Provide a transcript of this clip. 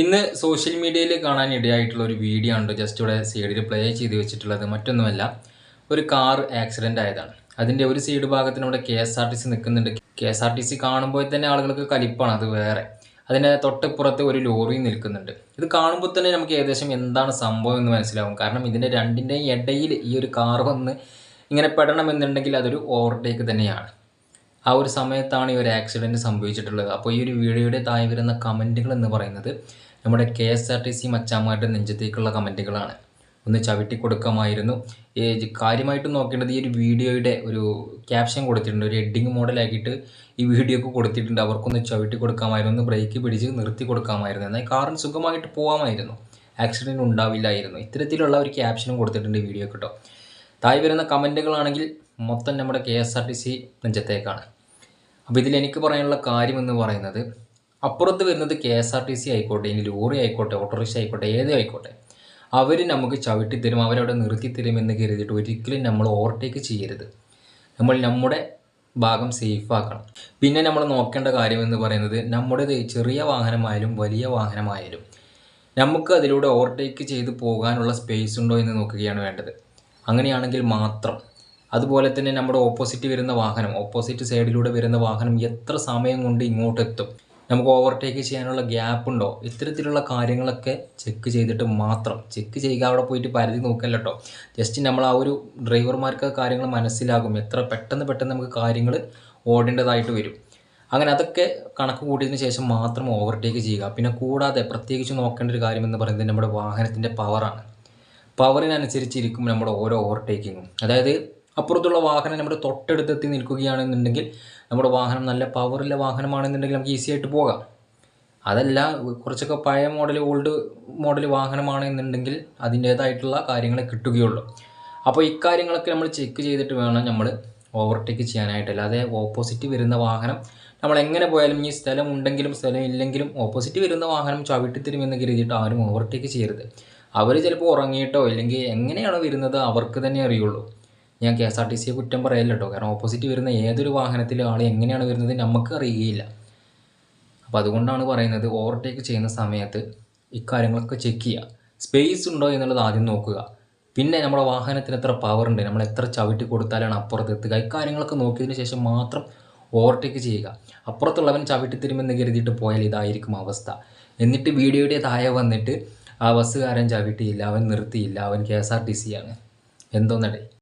ഇന്ന് സോഷ്യൽ മീഡിയയിൽ കാണാൻ ഇടയായിട്ടുള്ള ഒരു വീഡിയോ ഉണ്ട് ജസ്റ്റ് ഇവിടെ സൈഡിൽ പ്ലേ ചെയ്ത് വെച്ചിട്ടുള്ളത്. മറ്റൊന്നുമല്ല ഒരു കാർ ആക്സിഡന്റ് ആയതാണ്. അതിന്റെ ഒരു സൈഡ് ഭാഗത്തിന് ഇവിടെ K S R T C നിൽക്കുന്നുണ്ട് K S R T C കാണുമ്പോൾ തന്നെ ആളുകൾക്ക് കലിപ്പാണ് അത് വേറെ. അതിന്റെ തൊട്ടിപ്പുറത്ത് ഒരു ലോറി നിൽക്കുന്നുണ്ട്. ഇത് കാണുമ്പോൾ തന്നെ നമുക്ക് ഏകദേശം എന്താണ് സംഭവം എന്ന് മനസ്സിലാവും. കാരണം ഇതിന്റെ രണ്ടിന്റെയും ഇടയിൽ ഈ ഒരു കാർ വന്ന് ഇങ്ങനെ പെടണമെന്നുണ്ടെങ്കിൽ അതൊരു ഓവർടേക്ക് തന്നെയാണ്. ആ ഒരു സമയത്താണ് ഈ ഒരു ആക്സിഡന്റ് സംഭവിച്ചിട്ടുള്ളത്. അപ്പോൾ ഈ ഒരു വീഡിയോയുടെ താഴെ വരുന്ന കമന്റുകൾ എന്ന് പറയുന്നത് നമ്മുടെ K S R T C മച്ചാമാരുടെ നെഞ്ചത്തേക്കുള്ള കമന്റുകളാണ് ഒന്ന് ചവിട്ടി കൊടുക്കാമായിരുന്നു. കാര്യമായിട്ട് നോക്കേണ്ടത് ഈ ഒരു വീഡിയോയുടെ ഒരു ക്യാപ്ഷൻ കൊടുത്തിട്ടുണ്ട്. ഒരു എഡിങ് മോഡലാക്കിയിട്ട് ഈ വീഡിയോക്ക് കൊടുത്തിട്ടുണ്ട്. അവർക്കൊന്ന് ചവിട്ടി കൊടുക്കാമായിരുന്നു. ഒന്ന് ബ്രേക്ക് പിടിച്ച് നിർത്തി കൊടുക്കാമായിരുന്നു. എന്നാൽ കാറിന് സുഖമായിട്ട് പോകാമായിരുന്നു ആക്സിഡന്റ് ഉണ്ടാവില്ലായിരുന്നു. ഇത്തരത്തിലുള്ള ഒരു ക്യാപ്ഷനും കൊടുത്തിട്ടുണ്ട് ഈ വീഡിയോ കേട്ടോ താഴെ വരുന്ന കമന്റുകളാണെങ്കിൽ മൊത്തം നമ്മുടെ K S R T C നെഞ്ചത്തേക്കാണ്. അപ്പോൾ ഇതിൽ എനിക്ക് പറയാനുള്ള കാര്യം എന്ന് പറയുന്നത് അപ്പുറത്ത് വരുന്നത് K S R T C ആയിക്കോട്ടെ ഇനി ലോറി ആയിക്കോട്ടെ ഓട്ടോറിക്ഷ ആയിക്കോട്ടെ ഏതേ ആയിക്കോട്ടെ അവർ നമുക്ക് ചവിട്ടി തരും അവരവിടെ നിർത്തി തരും എന്ന് കരുതിയിട്ട് ഒരിക്കലും നമ്മൾ ഓവർടേക്ക് ചെയ്യരുത്. നമ്മൾ നമ്മുടെ ഭാഗം സേഫാക്കണം പിന്നെ നമ്മൾ നോക്കേണ്ട കാര്യം എന്ന് പറയുന്നത് നമ്മുടേത് ചെറിയ വാഹനമായാലും വലിയ വാഹനമായാലും നമുക്ക് അതിലൂടെ ഓവർടേക്ക് ചെയ്ത് പോകാനുള്ള സ്പേസ് ഉണ്ടോ എന്ന് നോക്കുകയാണ് വേണ്ടത്. അങ്ങനെയാണെങ്കിൽ മാത്രം അതുപോലെ തന്നെ നമ്മുടെ ഓപ്പോസിറ്റ് വരുന്ന വാഹനം ഓപ്പോസിറ്റ് സൈഡിലൂടെ വരുന്ന വാഹനം എത്ര സമയം കൊണ്ട് ഇങ്ങോട്ട് എത്തും? നമുക്ക് ഓവർടേക്ക് ചെയ്യാനുള്ള ഗ്യാപ്പ് ഉണ്ടോ? ഇത്തരത്തിലുള്ള കാര്യങ്ങളൊക്കെ ചെക്ക് ചെയ്തിട്ട് മാത്രം ചെക്ക് ചെയ്യുക അവിടെ പോയിട്ട് പരിധി നോക്കല്ല കേട്ടോ ജസ്റ്റ് നമ്മൾ ആ ഒരു ഡ്രൈവർമാർക്ക് കാര്യങ്ങൾ മനസ്സിലാകും എത്ര പെട്ടെന്ന് പെട്ടെന്ന് നമുക്ക് കാര്യങ്ങൾ ഓടേണ്ടതായിട്ട് വരും. അങ്ങനെ അതൊക്കെ കണക്ക് കൂട്ടിയതിന് ശേഷം മാത്രം ഓവർടേക്ക് ചെയ്യുക. പിന്നെ കൂടാതെ പ്രത്യേകിച്ച് നോക്കേണ്ട ഒരു കാര്യം എന്ന് പറയുന്നത് നമ്മുടെ വാഹനത്തിന്റെ പവറാണ് പവറിനനുസരിച്ചിരിക്കും നമ്മുടെ ഓരോ ഓവർടേക്കിങ്ങും അതായത് അപ്പുറത്തുള്ള വാഹനം നമ്മുടെ തൊട്ടടുത്തെത്തി നിൽക്കുകയാണെന്നുണ്ടെങ്കിൽ നമ്മുടെ വാഹനം നല്ല പവറുള്ള വാഹനമാണെന്നുണ്ടെങ്കിൽ നമുക്ക് ഈസി ആയിട്ട് പോകാം. അതല്ല കുറച്ചൊക്കെ പഴയ മോഡൽ ഓൾഡ് മോഡൽ വാഹനമാണെന്നുണ്ടെങ്കിൽ അതിന്റേതായിട്ടുള്ള കാര്യങ്ങളെ കിട്ടുകയുള്ളൂ. അപ്പോൾ ഇക്കാര്യങ്ങളൊക്കെ നമ്മൾ ചെക്ക് ചെയ്തിട്ട് വേണം നമ്മൾ ഓവർടേക്ക് ചെയ്യാനായിട്ട്. അല്ലാതെ ഓപ്പോസിറ്റ് വരുന്ന വാഹനം നമ്മൾ എങ്ങനെ പോയാലും ഈ സ്ഥലം ഉണ്ടെങ്കിലും സ്ഥലം ഇല്ലെങ്കിലും ഓപ്പോസിറ്റ് വരുന്ന വാഹനം ചവിട്ടിത്തരുമെന്ന് കരുതിയിട്ട് ആരും ഓവർടേക്ക് ചെയ്യരുത്. അവർ ചിലപ്പോൾ ഉറങ്ങിയിട്ടോ ഇല്ലെങ്കിൽ എങ്ങനെയാണോ വരുന്നത് അവർക്ക് തന്നെ അറിയുള്ളൂ. ഞാൻ കെ എസ് ആർ ടി സിയെ കുറ്റം പറയല്ല കേട്ടോ കാരണം ഓപ്പോസിറ്റ് വരുന്ന ഏതൊരു വാഹനത്തിലും ആൾ എങ്ങനെയാണ് വരുന്നത് നമുക്ക് അറിയുകയില്ല അപ്പോൾ അതുകൊണ്ടാണ് പറയുന്നത് ഓവർടേക്ക് ചെയ്യുന്ന സമയത്ത് ഇക്കാര്യങ്ങളൊക്കെ ചെക്ക് ചെയ്യുക. സ്പേസ് ഉണ്ടോ എന്നുള്ളത് ആദ്യം നോക്കുക. പിന്നെ നമ്മുടെ വാഹനത്തിന് എത്ര പവർ ഉണ്ട് നമ്മൾ എത്ര ചവിട്ടി കൊടുത്താലാണ് അപ്പുറത്ത് എത്തുക. ഇക്കാര്യങ്ങളൊക്കെ നോക്കിയതിന് ശേഷം മാത്രം ഓവർടേക്ക് ചെയ്യുക. അപ്പുറത്തുള്ളവൻ ചവിട്ടി തരുമെന്ന് കരുതിയിട്ട് പോയാൽ ഇതായിരിക്കും അവസ്ഥ. എന്നിട്ട് വീഡിയോയുടെ താഴെ വന്നിട്ട് ആ ബസ്സുകാരൻ ചവിട്ടിയില്ല അവൻ നിർത്തിയില്ല അവൻ K S R T C ആണ്. എന്തോന്നടേ?